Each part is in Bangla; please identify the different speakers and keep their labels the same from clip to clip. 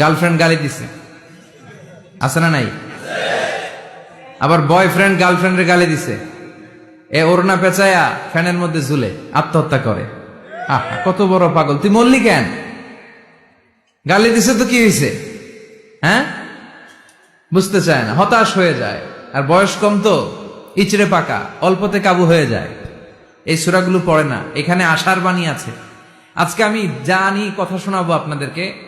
Speaker 1: গার্লফ্রেন্ড গালি দিছে। আছে না নাই? আবার বয়ফ্রেন্ড গার্লফ্রেন্ডের গালি দিছে। এ ওড়না পেঁচায়া ফ্যানের মধ্যে ঝুলে আত্মহত্যা করে। আহ, কত বড় পাগল। তুই মরলি কেন? গালি দিছে তো কি হয়েছে হ্যাঁ? বুঝতে চায় না, হতাশ হয়ে যায়। আর বয়স কম তো, ইচড়ে পাকা, অল্পতে কাবু হয়ে যায়। এই সুরাগুলো পড়ে না, এখানে আশার বাণী আছে। আজকে আমি জানি, কথা শোনাবো আপনাদেরকে।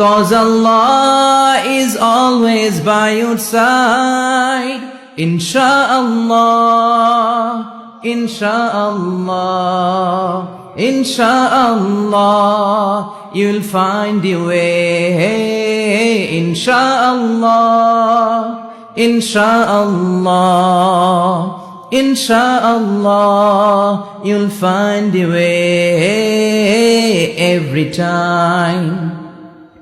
Speaker 1: Cause Allah is always by your side. Insha'Allah. Insha'Allah, Insha'Allah, you'll find your way. Insha'Allah, Insha'Allah, Insha'Allah, you'll find your way every time.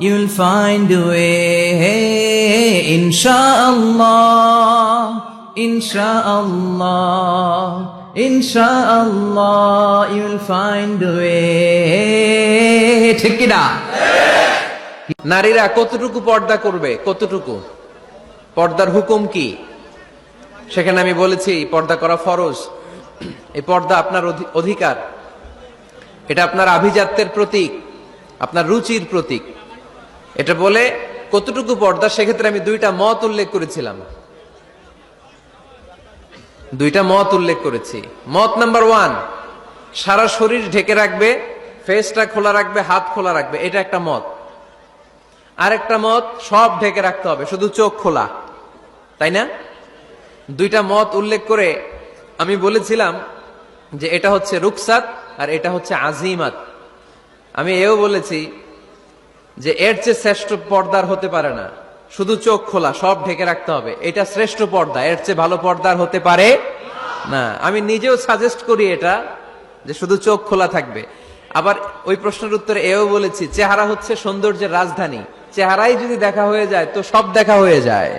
Speaker 1: You'll find a way. Insha'Allah. Insha'Allah, Insha'Allah, you'll find a way. ঠিক কিনা
Speaker 2: নারীরা কতটুকু পর্দা করবে কতটুকু পর্দার হুকুম কি সেখানে আমি বলেছি পর্দা করা ফরজ এই পর্দা আপনার অধি- অধিকার এটা আপনার আভিজাত্যের প্রতীক আপনার রুচির প্রতীক এটা বলে কতটুকু পর্দা? সেক্ষেত্রে আমি দুইটা মত উল্লেখ করেছিলাম। দুইটা মত উল্লেখ করেছি। মত নাম্বার ওয়ান, সারা শরীর ঢেকে রাখবে ফেসটা খোলা রাখবে, হাত খোলা রাখবে। এটা একটা মত। আরেকটা মত, সব ঢেকে রাখতে হবে, শুধু চোখ খোলা। তাই না? দুইটা মত উল্লেখ করে আমি বলেছিলাম যে এটা হচ্ছে রুকসাত আর এটা হচ্ছে আজিমাত। আমি এও বলেছি যে এর চেয়ে শ্রেষ্ঠ পর্দার হতে পারে না। শুধু চোখ খোলা, সব ঢেকে রাখতে হবে। এটা শ্রেষ্ঠ পর্দা, এর চেয়ে ভালো পর্দার হতে পারে না। আমি নিজেও সাজেস্ট করি এটা, যে শুধু চোখ খোলা থাকবে। আবার ওই প্রশ্নের উত্তরে এও বলেছি, চেহারা হচ্ছে সৌন্দর্যের রাজধানী। চেহারাই যদি দেখা হয়ে যায়, তো সব দেখা হয়ে যায়।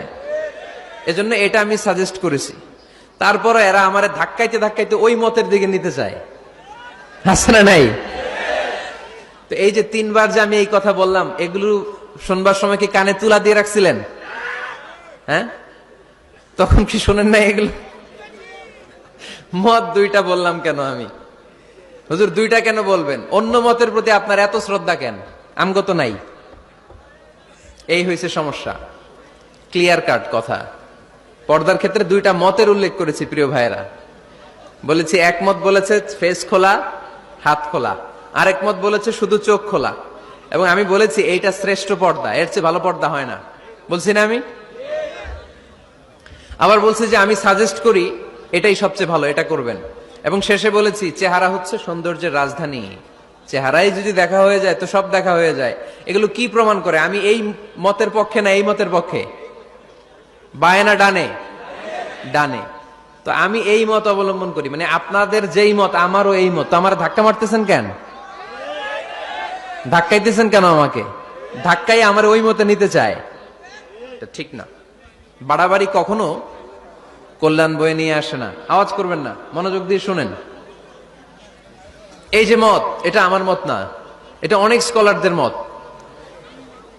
Speaker 2: এজন্য এটা আমি সাজেস্ট করেছি। তারপরে এরা আমার ধাক্কাইতে ধাক্কাইতে ওই মতের দিকে নিতে চায়। না নাই? তো এই যে তিনবার যে আমি এই কথা বললাম, এগুলো শুনবার সময় কি কানে তুলা দিয়ে রাখছিলেন? হ্যাঁ? তখন কি শোনেন না এগুলো? মত দুইটা বললাম কেন আমি? হুজুর, দুইটা কেন বলবেন? অন্য মতের প্রতি আপনার এত শ্রদ্ধা কেন? আমগত নাই। এই হয়েছে সমস্যা। ক্লিয়ার কাট কথা। পর্দার ক্ষেত্রে দুইটা মতের উল্লেখ করেছি, প্রিয় ভাইয়েরা। বলেছি একমত বলেছে ফেস খোলা, হাত খোলা। আরেক মত বলেছে শুধু চোখ খোলা। এবং আমি বলেছি এইটা শ্রেষ্ঠ পর্দা, এর চেয়ে ভালো পর্দা হয় না। বলছি না আমি? আবার বলছি যে আমি সাজেস্ট করি, এটাই সবচেয়ে ভালো, এটা করবেন। এবং শেষে বলেছি, চেহারা হচ্ছে সৌন্দর্যের রাজধানী। চেহারাই যদি দেখা হয়ে যায়, তো সব দেখা হয়ে যায়। এগুলো কি প্রমাণ করে? আমি এই মতের পক্ষে না, এই মতের পক্ষে? বায়ে না ডানে? ডানে। তো আমি এই মত অবলম্বন করি। মানে আপনাদের যেই মত, আমারও এই মত। আমার ধাক্কা মারতেছেন কেন? ধাক্কাইতেছেন কেন আমাকে? ধাক্কাই আমার ওই মতে নিতে চায়। ঠিক না। বাড়াবাড়ি কখনো কল্যাণ বয়ে নিয়ে আসে না। আওয়াজ করবেন না, মনোযোগ দিয়ে শুনেন। এই যে মত, এটা আমার মত না। এটা অনেক স্কলারদের মত।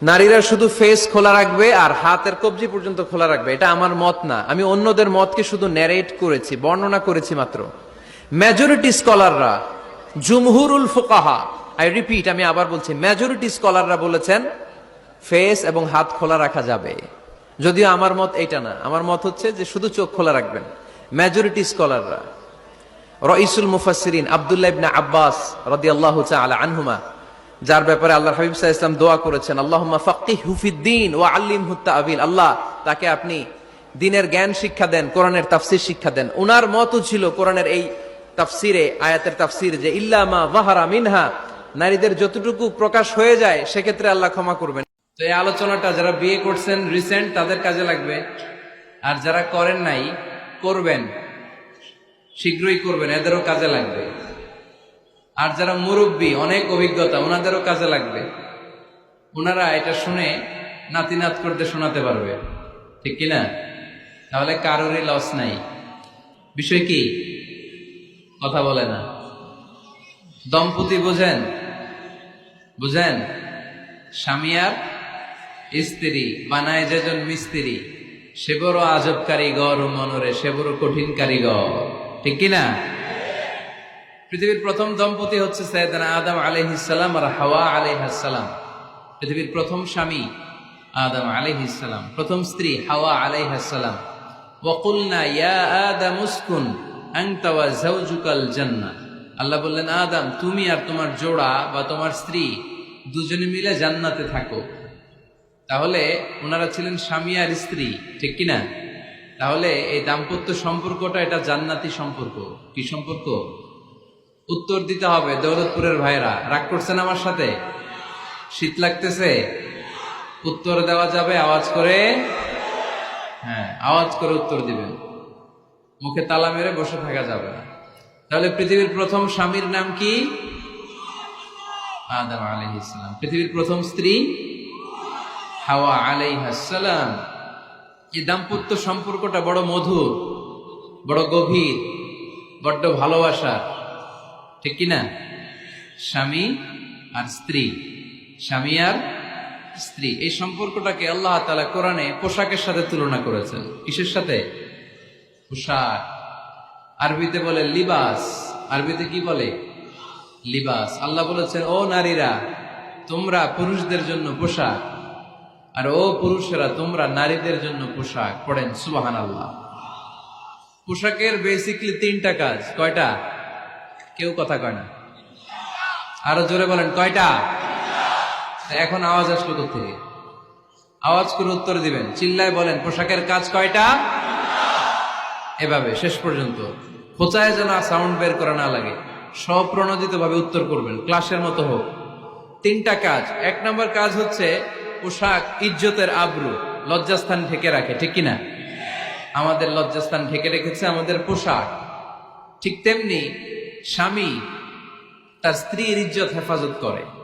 Speaker 2: নারীরা শুধু ফেস খোলা রাখবে আর হাতের কবজি পর্যন্ত খোলা রাখবে। এটা আমার মত না। আমি অন্যদের মতকে শুধু ন্যারেট করেছি, বর্ণনা করেছি মাত্র। মেজরিটি স্কলাররা জুমহুরুল ফোকাহা আই রিপিট আমি আবার বলছি মেজরিটি স্কলাররা বলেছেন ফেস এবং হাত খোলা রাখা যাবে। যদিও আমার মত এইটা না। আমার মত হচ্ছে যে শুধু চোখ খোলা রাখবেন। মেজরিটি স্কলাররা রইসুল মুফাসসিরিন আব্দুল্লাহ ইবনে আব্বাস রাদিয়াল্লাহু তাআলা আনহুমা, যার ব্যাপারে আল্লাহ হাবিব আলাইহি ওয়াসাল্লাম দোয়া করেছেন, আল্লাহুম্মা ফাক্কিহু ফিদ্দীন ওয়া আল্লিমহু তা'বিল আল্লাহ তাকে আপনি দিনের জ্ঞান শিক্ষা দেন, কোরআনের তাফসীর শিক্ষা দেন। উনার মতও ছিল কোরআনের এই তাফসিরে, আয়াতের তাফসির যে, ইল্লা মা যাহারা মিনহা নারীদের যতটুকু প্রকাশ হয়ে যায়, সেক্ষেত্রে আল্লাহ ক্ষমা করবেন। তো এই আলোচনাটা যারা বিয়ে করছেন রিসেন্ট তাদের কাজে লাগবে। আর যারা করেন নাই, করবেন। শীঘ্রই করবেন, এদেরও কাজে লাগবে। আর যারা মুরব্বী, অনেক অভিজ্ঞতা, ওনাদেরও কাজে লাগবে। ওনারা এটা শুনে নাতি নাত করতে শোনাতে পারবে। ঠিক কিনা? তাহলে কারোরই লস নাই। বিষয় কি? কথা বলে না। দম্পতি বুঝেন? বুঝেন? স্বামী আর স্ত্রী, বানায় যেজন মিস্ত্রি, সে বড় আজব কারিগর ও মনরে, সে বড় কঠিন কারিগর। ঠিক কিনা? পৃথিবীর প্রথম দম্পতি হচ্ছে সৈয়দনা আদম আলাইহিসসালাম আর হাওয়া আলাইহাসসালাম পৃথিবীর প্রথম স্বামী আদম আলাইহিসসালাম প্রথম স্ত্রী হাওয়া আলাইহাসসালাম ওয়াকুলনা ইয়া আদম উসকুন, আনতা ওয়া যাওজুকাল জান্নাহ। আল্লাহ বললেন, আদম, তুমি আর তোমার জোড়া বা তোমার স্ত্রী দুজনে মিলে জান্নাতে থাকো। তাহলে ওনারা ছিলেন স্বামী আর স্ত্রী, ঠিক কিনা? তাহলে এই দাম্পত্য সম্পর্কটা এটা জান্নাতি সম্পর্ক। কি সম্পর্ক? উত্তর দিতে হবে দৌলতপুরের ভাইরা রাগ করছেন আমার সাথে? শীত লাগতেছে? উত্তর দেওয়া যাবে, আওয়াজ করে? হ্যাঁ আওয়াজ করে উত্তর দিবেন। মুখে তালা মেরে বসে থাকা যাবে না। তাহলে পৃথিবীর প্রথম স্বামীর নাম কি? আদম আলাইহিসসালাম পৃথিবীর প্রথম স্ত্রী হাওয়া আলাইহাসসালাম এই দাম্পত্য সম্পর্কটা বড় মধুর, বড় গভীর, বড্ড ভালোবাসা ঠিক কিনা? স্বামী আর স্ত্রী। স্বামী আর স্ত্রী। এই সম্পর্কটাকে আল্লাহ তালা কোরআনে পোশাকের সাথে তুলনা করেছেন। কিসের সাথে? পোশাক। আরবিতে বলে লিবাস। আরবিতে কি বলে? লিবাস। আল্লাহ বলেছেন, ও নারীরা, তোমরা পুরুষদের জন্য পোশাক, আর ও পুরুষেরা, তোমরা নারীদের জন্য পোশাক পড়েন সুবাহান আল্লাহ পোশাকের বেসিকলি তিনটা কাজ। কয়টা? কেউ কথা কয় না। আরও জোরে বলেন, কয়টা? এখন আওয়াজ আসলো থেকে আওয়াজ করে উত্তর দিবেন। চিল্লায় বলেন, পোশাকের কাজ কয়টা? এভাবে, শেষ পর্যন্ত। খোঁচায় যেন সাউন্ড বের করা না লাগে। স্বপ্রণোদিত ভাবে উত্তর করবেন, ক্লাসের মতো হোক। তিনটা কাজ। এক নম্বর কাজ হচ্ছে পোশাক ইজ্জতের আব্রু লজ্জাস্থান ঢেকে রাখে, ঠিক কিনা? আমাদের লজ্জাস্থান ঢেকে রেখেছে আমাদের পোশাক। ঠিক তেমনি স্বামী তার স্ত্রীর ইজ্জত হেফাজত করে।